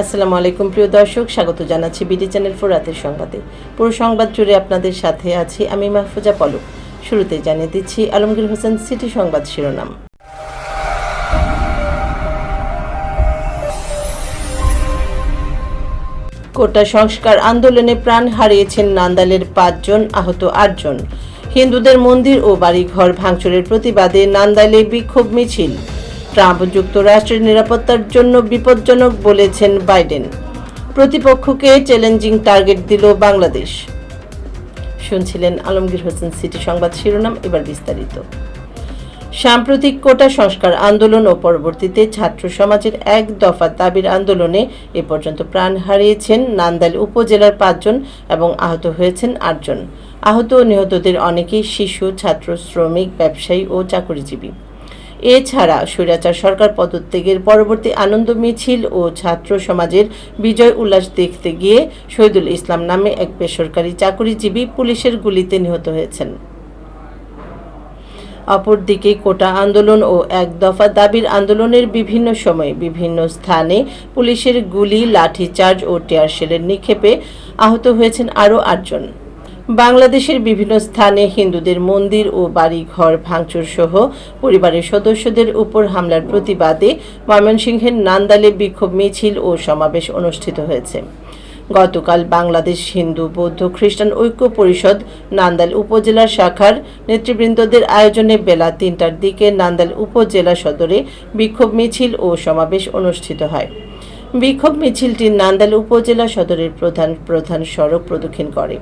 আসসালামু আলাইকুম, প্রিয় দর্শক। স্বাগত জানাচ্ছি বিডি চ্যানেল ফোর রাতের সংবাদে। পুরো সংবাদ জুড়ে আপনাদের সাথে আছি আমি মাহফুজা পলক। শুরুতে জানিয়ে দিচ্ছি আলমগীর হোসেন সিটি সংবাদ শিরোনাম। কোটা সংস্কার আন্দোলনে প্রাণ হারিয়েছেন নান্দালের পাঁচজন, আহত আটজন। হিন্দুদের মন্দির ও বাড়িঘর ভাঙচুরের প্রতিবাদে নান্দাইলে বিক্ষোভ মিছিল। ট্রাম্প যুক্তরাষ্ট্রের নিরাপত্তার জন্য বিপজ্জনক বলেছেন বাইডেন। প্রতিপক্ষকে চ্যালেঞ্জিং টার্গেট দিল বাংলাদেশ। শুনছিলেন আলমগীর হোসেন সিটি সংবাদ শিরোনাম, এবার বিস্তারিত। সাম্প্রতিক কোটা সংস্কার আন্দোলন ও পরবর্তীতে ছাত্র সমাজের এক দফা দাবির আন্দোলনে এ পর্যন্ত প্রাণ হারিয়েছেন নান্দাইল উপজেলার পাঁচজন এবং আহত হয়েছেন আটজন। আহত ও নিহতদের অনেকেই শিশু, ছাত্র, শ্রমিক, ব্যবসায়ী ও চাকরিজীবী। এছাড়া স্বৈরাচার সরকার পদত্যাগের পরবর্তী আনন্দ মিছিল ও ছাত্র সমাজের বিজয় উল্লাস দেখতে গিয়ে শহীদুল ইসলাম নামে এক বেসরকারি চাকরিজীবী পুলিশের গুলিতে নিহত হয়েছেন। অপরদিকে কোটা আন্দোলন ও এক দফা দাবির আন্দোলনের বিভিন্ন সময়ে বিভিন্ন স্থানে পুলিশের গুলি, লাঠিচার্জ ও টিয়ার শেলের নিক্ষেপে আহত হয়েছেন আরও আটজন। বাংলাদেশের বিভিন্ন স্থানে হিন্দুদের মন্দির ও বাড়ি ঘর ভাঙচুর সহ পরিবারের সদস্যদের উপর হামলার প্রতিবাদে ময়মনসিংহের নান্দালে বিক্ষোভ মিছিল ও সমাবেশ অনুষ্ঠিত হয়েছে। গতকাল বাংলাদেশ হিন্দু বৌদ্ধ খ্রিস্টান ঐক্য পরিষদ নান্দাল উপজেলা শাখার নেতৃবৃন্দদের আয়োজনে বেলা তিনটার দিকে নান্দাল উপজেলা সদরে বিক্ষোভ মিছিল ও সমাবেশ অনুষ্ঠিত হয়। বিক্ষোভ মিছিলটি নান্দাল উপজেলা সদরের প্রধান প্রধান সড়ক প্রদক্ষিণ করে।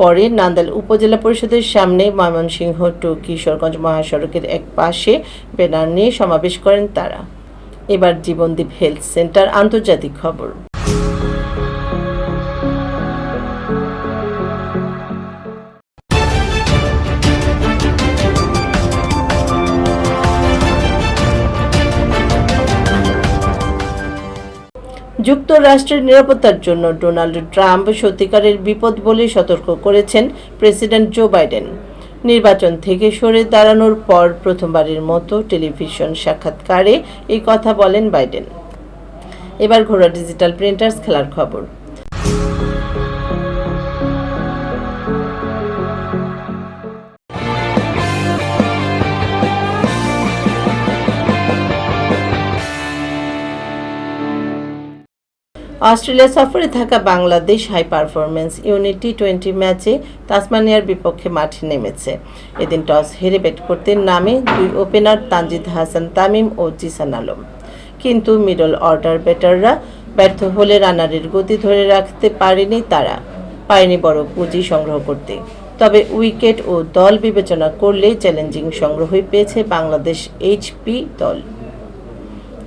পরে নান্দাইল উপজেলা পরিষদের সামনে ময়মনসিংহ টু কিশোরগঞ্জ মহাসড়কের এক পাশে ব্যানার নিয়ে সমাবেশ করেন তারা। এবার জীবনদীপ হেলথ সেন্টার আন্তর্জাতিক খবর। যুক্তরাষ্ট্রের নিরাপত্তার জন্য ডোনাল্ড ট্রাম্প সত্যিকারের বিপদ বলে সতর্ক করেছেন প্রেসিডেন্ট জো বাইডেন। নির্বাচন থেকে সরে দাঁড়ানোর পর প্রথমবারের মতো টেলিভিশন সাক্ষাৎকারে এই কথা বলেন বাইডেন। এবার ঘোড়া ডিজিটাল প্রিন্টার্স খেলার খবর। অস্ট্রেলিয়া সফরে থাকা Bangladesh high performance unit twenty ম্যাচে তাসমানিয়ার বিপক্ষে মাঠে নেমেছে। এদিন টস হেরে ব্যাট করতে নামে দুই ওপেনার তানজিদ হাসান তামিম ও জিসান আলম। কিন্তু মিডল অর্ডার ব্যাটাররা ব্যর্থ হলে রানারের গতি ধরে রাখতে পারেনি তারা। পারেনি বড় পুঁজি সংগ্রহ করতে। তবে উইকেট ও দল বিবেচনা করলে চ্যালেঞ্জিং সংগ্রহই পেয়েছে বাংলাদেশ এইচপি দল।